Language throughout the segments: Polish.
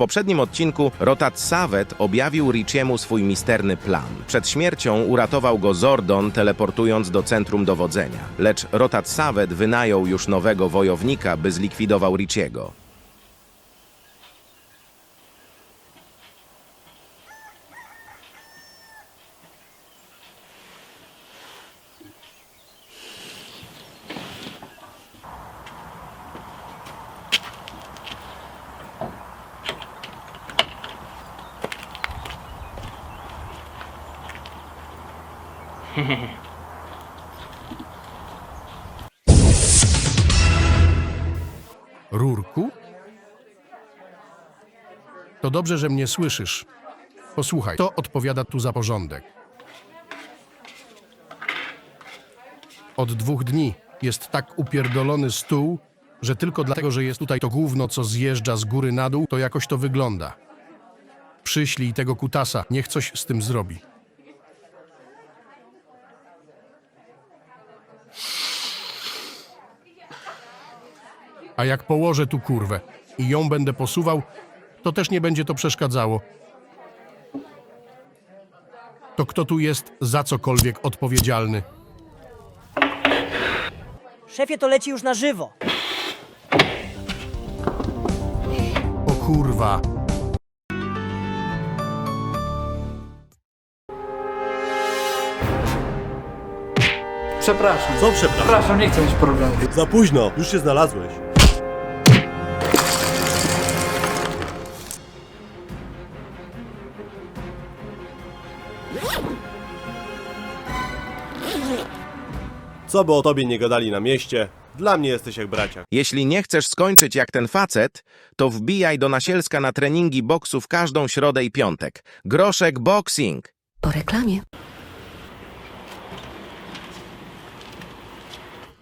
poprzednim odcinku Rotat Savet objawił Richiemu swój misterny plan. Przed śmiercią uratował go Zordon, teleportując do centrum dowodzenia. Lecz Rotat Savet wynajął już nowego wojownika, by zlikwidował Richiego. Rurku? To dobrze, że mnie słyszysz. Posłuchaj, to odpowiada tu za porządek. Od dwóch dni jest tak upierdolony stół, że tylko dlatego, że jest tutaj to gówno, co zjeżdża z góry na dół, to jakoś to wygląda. Przyślij tego kutasa, niech coś z tym zrobi. A jak położę tu kurwę i ją będę posuwał, to też nie będzie to przeszkadzało. To kto tu jest za cokolwiek odpowiedzialny? Szefie, to leci już na żywo. O kurwa. Przepraszam. Co przepraszam? Przepraszam, nie chcę mieć problemów. Za późno, już się znalazłeś. Co by o tobie nie gadali na mieście, dla mnie jesteś jak bracia. Jeśli nie chcesz skończyć jak ten facet, to wbijaj do Nasielska na treningi boksu w każdą środę i piątek. Groszek Boxing. Po reklamie.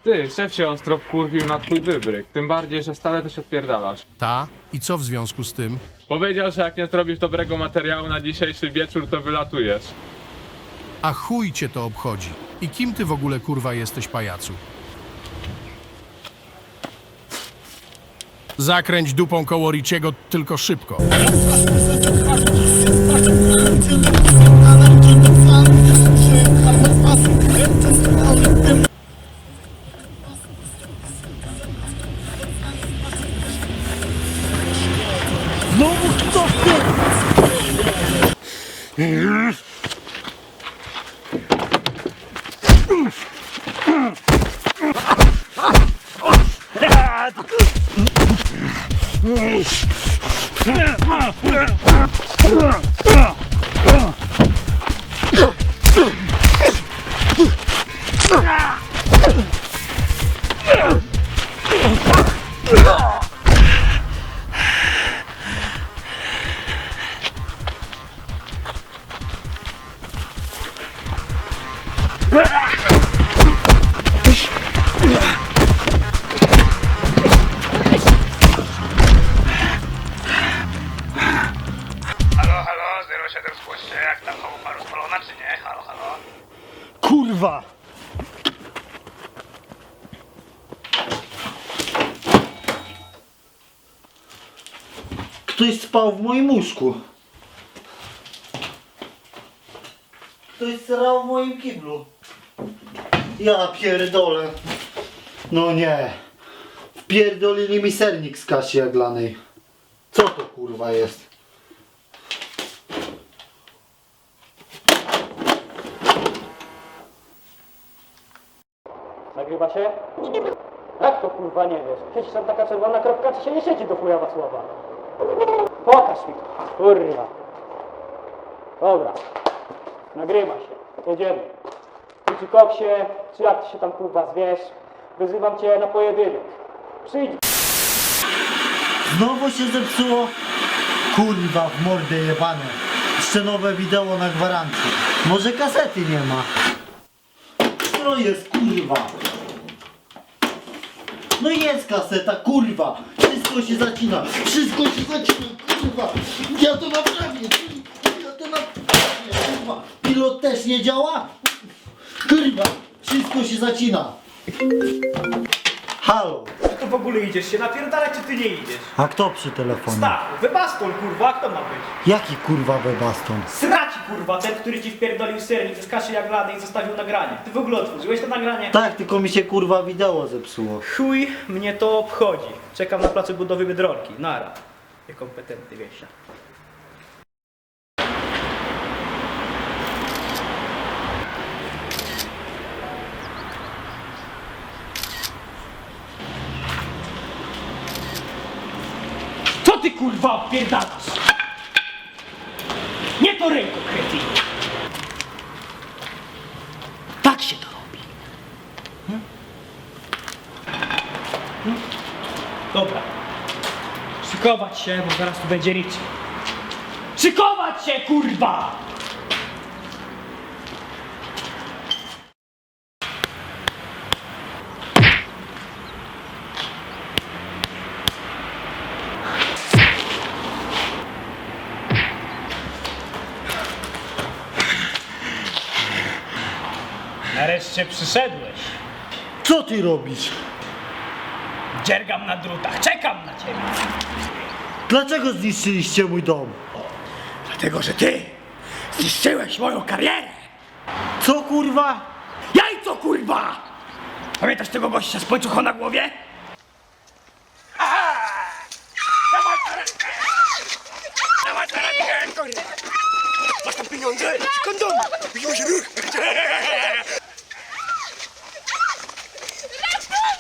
Ty, szef się ostro wkurwił na twój wybryk. Tym bardziej, że stale też odpierdalasz. Ta? I co w związku z tym? Powiedział, że jak nie zrobisz dobrego materiału na dzisiejszy wieczór, to wylatujesz. A chuj cię to obchodzi. I kim ty w ogóle kurwa jesteś pajacu? Zakręć dupą koło Riciego tylko szybko. Ugh! Spał w moim łóżku. Ktoś srał w moim kiblu. Ja pierdolę. No nie. Wpierdolili mi sernik z kaszy jaglanej. Co to kurwa jest? Nagrywa się? Jak to kurwa nie wiesz? Przecież tam taka czerwona kropka ci się nie siedzi do chuja Wacława. Pokaż mi to. Kurwa. Dobra. Nagrywa się. Jedziemy. Czy koksie, czy jak ty się tam kurwa zwiesz, wyzywam cię na pojedynek. Przyjdź. Znowu się zepsuło? Kurwa w mordę jebane. Jeszcze nowe wideo na gwarancję. Może kasety nie ma. Co jest kurwa? No jest kaseta, kurwa! Wszystko się zacina! Wszystko się zacina, kurwa! Ja to naprawię! Ja to naprawię, kurwa! Pilot też nie działa? Kurwa! Wszystko się zacina! Halo, Czy to w ogóle idziesz się napierdalać, czy ty nie idziesz? a kto przy telefonie? Stachu, wybastol kurwa, a kto ma być? Jaki kurwa webaston? Sraci kurwa, ten, który ci wpierdolił sernik z kaszy jaglanej i zostawił nagranie. Ty w ogóle otworzyłeś to nagranie? Tak, tylko mi się kurwa wideo zepsuło. Chuj mnie to obchodzi. Czekam na placu budowy Biedronki. Nara. Niekompetentny wieśnia. Co ty kurwa odpierdalasz? Nie to ręko, kretyn. Tak się to robi. Dobra. Szykować się, bo zaraz tu będzie ricz. Szykować się, kurwa! Nareszcie przyszedłeś. Co ty robisz? Dziergam na drutach, czekam na ciebie. Dlaczego zniszczyliście mój dom? Dlatego, że ty zniszczyłeś moją karierę. Co kurwa? Jajco, kurwa! Pamiętasz tego gościa z pończuchą na głowie?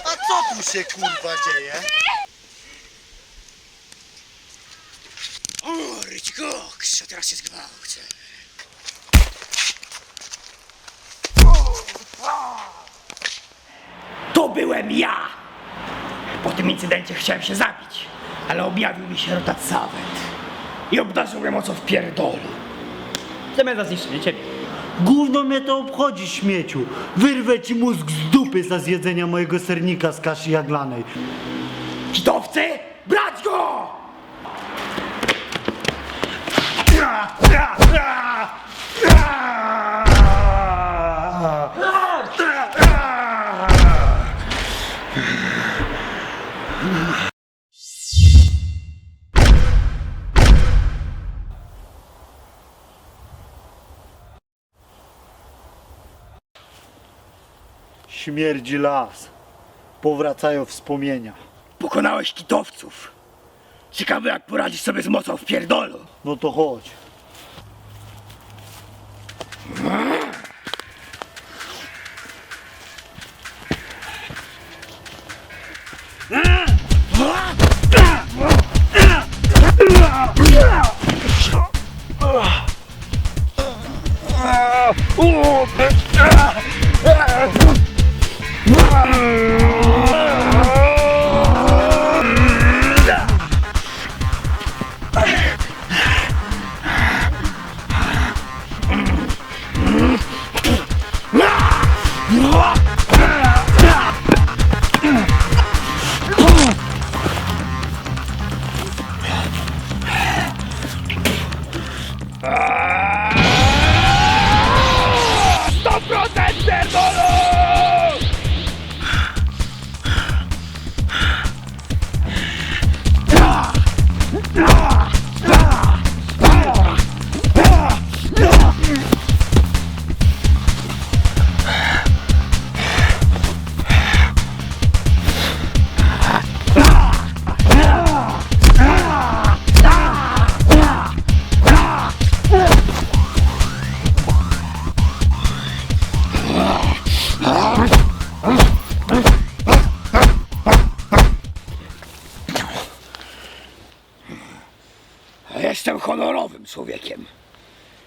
A co tu się kurwa dzieje? O, ryć koks, a teraz się zgwałcę. To byłem ja! Po tym incydencie chciałem się zabić, ale objawił mi się rotat Sawet i obdarzył mnie mocą w pierdolu. Zamiast za zniszczenie ciebie. Gówno mnie to obchodzi, śmieciu. Wyrwę ci mózg z dupy za zjedzenia mojego sernika z kaszy jaglanej. Kitowcy, brać go! Śmierdzi las. Powracają wspomnienia. Pokonałeś kitowców. Ciekawe jak poradzisz sobie z mocą w pierdolu. No to chodź.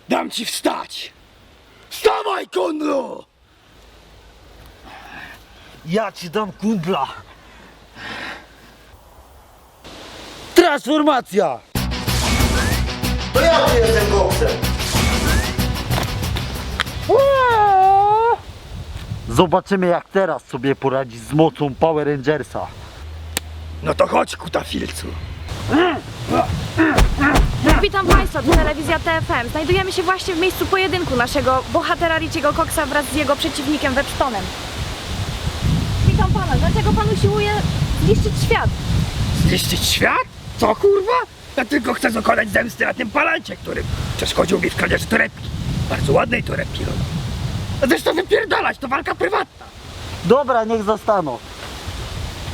Dam ci wstać. Wstawaj, kundlu! Ja ci dam kumpla. Transformacja! To ja tu jestem koksem. Zobaczymy jak teraz sobie poradzi z mocą Power Rangersa. No to chodź, kutafilcu. Witam Państwa, to telewizja TFM. Znajdujemy się właśnie w miejscu pojedynku naszego bohatera Riciego Coxa wraz z jego przeciwnikiem Webstonem. Witam pana? Dlaczego pan usiłuje zniszczyć świat? Zniszczyć świat? Co kurwa? Ja tylko chcę dokonać zemsty na tym palancie, który przeszkodził mi w kradzieży torebki. Bardzo ładnej torebki, no. A zresztą wypierdalać, to walka prywatna. Dobra, niech zostaną.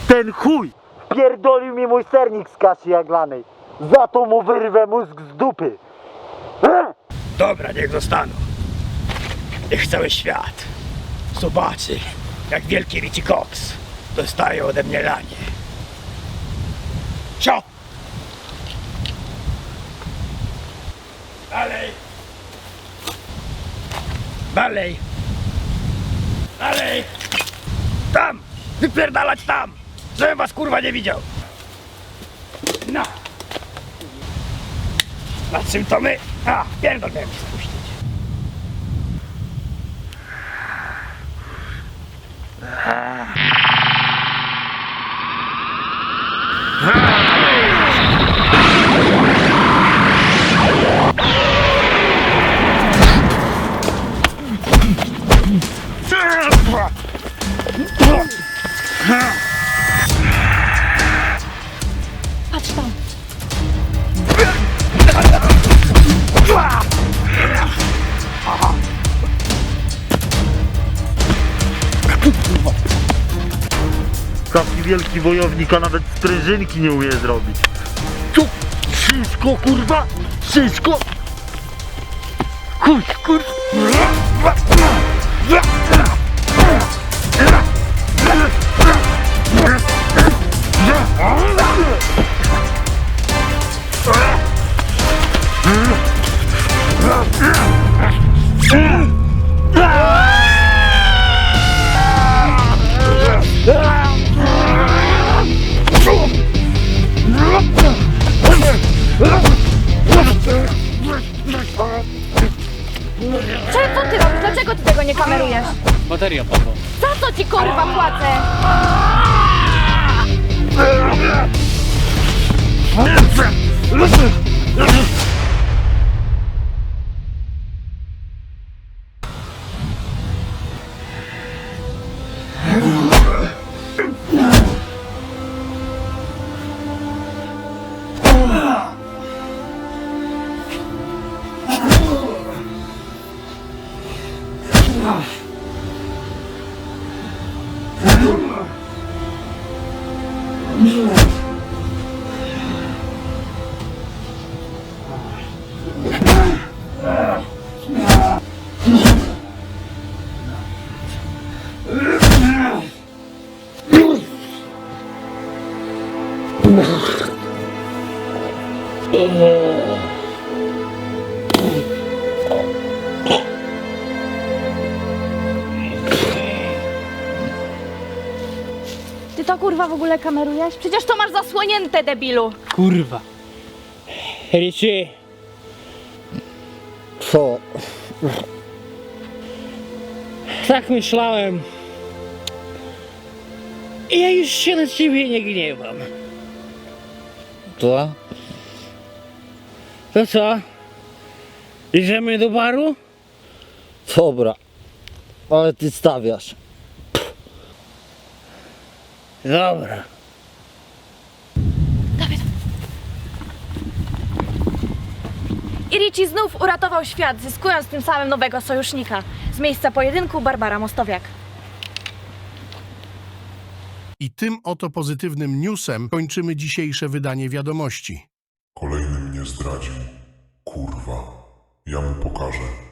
Ten chuj pierdolił mi mój sernik z kaszy jaglanej. Za to mu wyrwę mózg z dupy. Dobra, niech zostaną. Niech cały świat zobaczy, jak wielki Richie Cox dostaje ode mnie lanie. Cio! Dalej! Dalej! Dalej! Tam! Wypierdalać tam! Żebym was kurwa nie widział! No! Na czym to my? A, pierdol miałem się spuścić. Patrz wielki wojownik, a nawet sprężynki nie umie zrobić. Co? Wszystko, kurwa? Wszystko? Kurwa! Czemu nie kamerujesz? Bateria padła. Za co ci kurwa płacę? Ty to kurwa w ogóle kamerujesz? Przecież to masz zasłonięte, debilu. Kurwa. Richie, Co? tak myślałem. I ja już się na ciebie nie gniewam. Co? To co? Idziemy do baru? Dobra. Ale ty stawiasz. Dobra. I Richie znów uratował świat, zyskując tym samym nowego sojusznika. Z miejsca pojedynku Barbara Mostowiak. I tym oto pozytywnym newsem kończymy dzisiejsze wydanie wiadomości. Kolejny mnie zdradził. Kurwa, ja mu pokażę.